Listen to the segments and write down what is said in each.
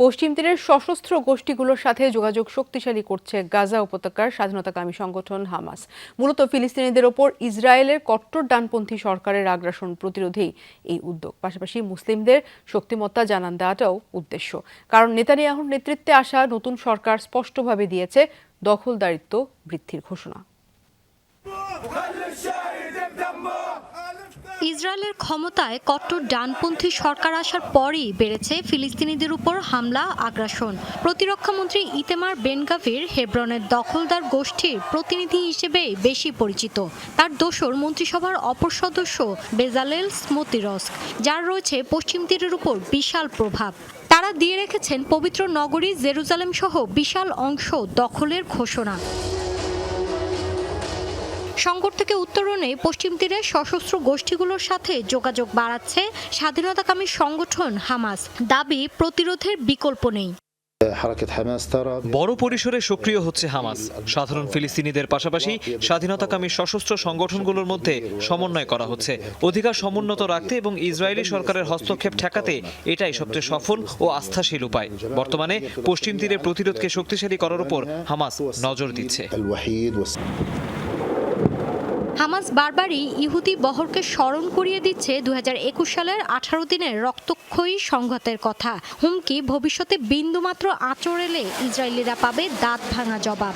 পশ্চিম তীরের সশস্ত্র গোষ্ঠীগুলোর সাথে যোগাযোগ শক্তিশালী করছে গাজা উপত্যকার স্বাধীনতাকামী সংগঠন হামাস। মূলত ফিলিস্তিনিদের ওপর ইসরায়েলের কট্টর ডানপন্থী সরকারের আগ্রাসন প্রতিরোধেই এই উদ্যোগ। পাশাপাশি মুসলিমদের শক্তিমত্তা জানান দেওয়াটাও উদ্দেশ্য। কারণ নেতানিয়াহুর নেতৃত্বে আসা নতুন সরকার স্পষ্টভাবে দিয়েছে দখলদারিত্ব বৃদ্ধির ঘোষণা। ইসরায়েলের ক্ষমতায় কট্টর ডানপন্থী সরকার আসার পরই বেড়েছে ফিলিস্তিনিদের উপর হামলা, আগ্রাসন। প্রতিরক্ষামন্ত্রী ইতেমার বেনগাভির হেব্রনের দখলদার গোষ্ঠীর প্রতিনিধি হিসেবে বেশি পরিচিত। তার দোসর মন্ত্রিসভার অপর সদস্য বেজালেল স্মতিরস্ক, যার রয়েছে পশ্চিম তীরের উপর বিশাল প্রভাব। তারা দিয়ে রেখেছেন পবিত্র নগরী জেরুজালেম সহ বিশাল অংশ দখলের ঘোষণা। সংকট থেকে উত্তরণে পশ্চিম তীরে সশস্ত্র গোষ্ঠীগুলোর সাথে যোগাযোগ বাড়াচ্ছে স্বাধীনতাকামী সংগঠন হামাস। দাবি প্রতিরোধের বিকল্প নেই। বড় পরিসরে সক্রিয় হচ্ছে হামাস। সাধারণ ফিলিস্তিনিদের পাশাপাশি স্বাধীনতাকামী সশস্ত্র সংগঠনগুলোর মধ্যে সমন্বয় করা হচ্ছে। অধিকার সমুন্নত রাখতে এবং ইসরায়েলি সরকারের হস্তক্ষেপ ঠেকাতে এটাই সবচেয়ে সফল ও আস্থাশীল উপায়। বর্তমানে পশ্চিম তীরে প্রতিরোধকে শক্তিশালী করার উপর হামাস নজর দিচ্ছে। হামাস বারবারই ইহুদি বহরকে স্মরণ করিয়ে দিচ্ছে দু সালের আঠারো দিনের রক্তক্ষয়ী সংঘাতের কথা। হুমকি ভবিষ্যতে বিন্দুমাত্র আঁচড় এলে ইসরায়েলিরা পাবে দাঁত ভাঙা জবাব।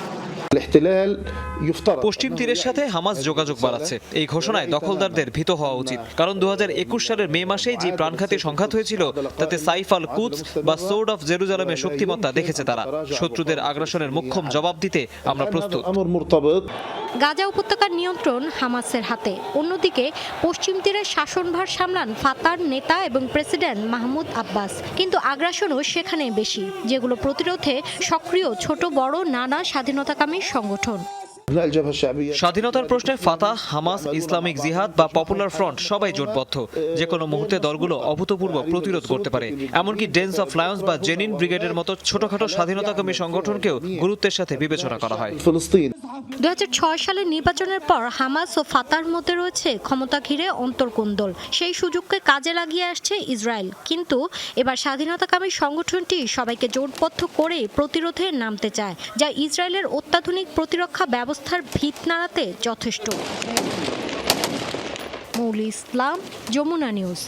পশ্চিম তীরের সাথে হামাস যোগাযোগ বাড়াচ্ছে। এই ঘোষণায় দখলদারদের ভীত হওয়া উচিত। কারণ দু হাজার একুশ সালের মে মাসে যে প্রাণঘাতী সংঘাত হয়েছিল তাতে সাইফাল কুচ বা সোর্ড অফ জেরুজালামের শক্তিমত্তা দেখেছে তারা। শত্রুদের আগ্রাসনের মুখ্যম জবাব দিতে আমরা প্রস্তুত। গাজা উপত্য থাকার নিয়ন্ত্রণ হামাসের হাতে। অন্যদিকে, পশ্চিম তীরের শাসনভার সামলান ফাতার নেতা এবং প্রেসিডেন্ট মাহমুদ আব্বাস। কিন্তু আগ্রাসনও সেখানে বেশি, যেগুলো প্রতিরোধে সক্রিয় ছোট বড় নানা স্বাধীনতাকামী সংগঠন। স্বাধীনতার প্রশ্নে ফাতা হামাস, ইসলামিক জিহাদ বা পপুলার ফ্রন্ট সবাই জোটবদ্ধ। যে কোনো মুহূর্তে দলগুলো অভূতপূর্ব প্রতিরোধ করতে পারে। এমনকি ডেন্স অফ লায়ন্স বা জেনিন ব্রিগেডের মতো ছোটখাটো স্বাধীনতাকামী সংগঠনকেও গুরুত্বের সাথে বিবেচনা করা হয়। দু সালের নির্বাচনের পর হামাস ও ফাতার মধ্যে রয়েছে ক্ষমতা ঘিরে অন্তর্কোন্দল। সেই সুযোগকে কাজে লাগিয়ে আসছে ইসরায়েল। কিন্তু এবার স্বাধীনতাকামী সংগঠনটি সবাইকে জোটবদ্ধ করে প্রতিরোধে নামতে চায়, যা ইসরায়েলের অত্যাধুনিক প্রতিরক্ষা ব্যবস্থা ব্যবস্থার ভিত নাড়াতে যথেষ্ট। মৌলি ইসলাম যমুনা নিউজ।